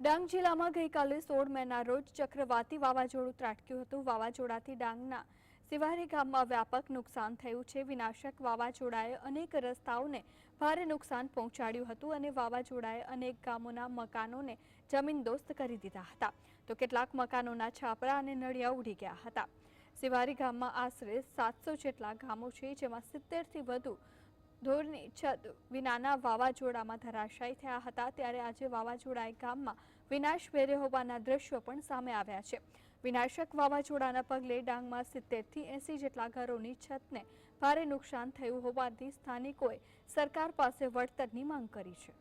ડાંગ જિલ્લામાં ગઈકાલે સોળ મેના રોજ ચક્રવાતી વાવાઝોડું ત્રાટક્યું હતું. વાવાઝોડાથી ડાંગના સિવારી ગામમાં વ્યાપક નુકસાન થયું છે. વિનાશક વાવાઝોડાએ અનેક રસ્તાઓને ભારે નુકસાન પહોંચાડ્યું હતું અને વાવાઝોડાએ અનેક ગામોના મકાનોને જમીનદોસ્ત કરી દીધા હતા. તો કેટલાક મકાનોના છાપરા અને નળિયા ઉડી ગયા હતા. સિવારી ગામમાં આશરે સાતસો જેટલા ગામો છે, જેમાં સિત્તેરથી વધુ ધોરની છત વિનાના વાવાઝોડામાં ધરાશાયી થયા હતા ત્યારે આજે વાવાઝોડાએ ગામમાં વિનાશ વેર્યો હોવાના દ્રશ્યો પણ સામે આવ્યા છે વિનાશક વાવાઝોડાના પગલે ડાંગમાં સિત્તેરથી એંસી જેટલા ઘરોની છતને ભારે નુકસાન થયું હોવાથી સ્થાનિકોએ સરકાર પાસે વળતરની માંગ કરી છે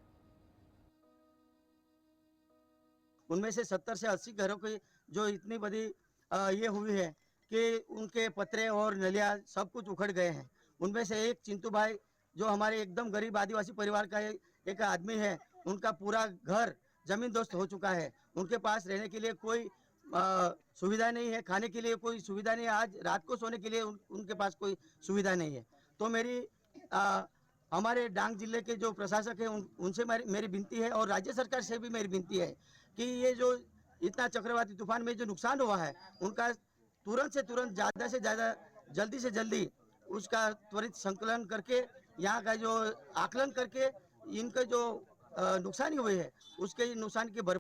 उनमें से सत्तर से अस्सी घरों की जो इतनी बड़ी अ, ये हुई है कि उनके पतरे और नलिया सब कुछ उखड़ गए हैं उनमें से एक चिंटू भाई जो हमारे एकदम गरीब आदिवासी परिवार का एक, आदमी है उनका पूरा घर ज़मीन दोस्त हो चुका है। उनके पास रहने के लिए कोई सुविधा नहीं है खाने के लिए कोई सुविधा नहीं है आज रात को सोने के लिए उन, उनके पास कोई सुविधा नहीं है। तो मेरी अ, हमारे डांग ज़िले के जो प्रशासक हैं उन, उनसे मेरी विनती है और राज्य सरकार से भी मेरी विनती है कि ये जो इतना चक्रवाती तूफ़ान में जो नुकसान हुआ है उनका तुरंत से तुरंत ज़्यादा से ज़्यादा जल्दी से जल्दी उसका त्वरित संकलन करके यहाँ का जो आकलन करके इनके जो अ, नुकसानी हुई है उसके नुकसान की भर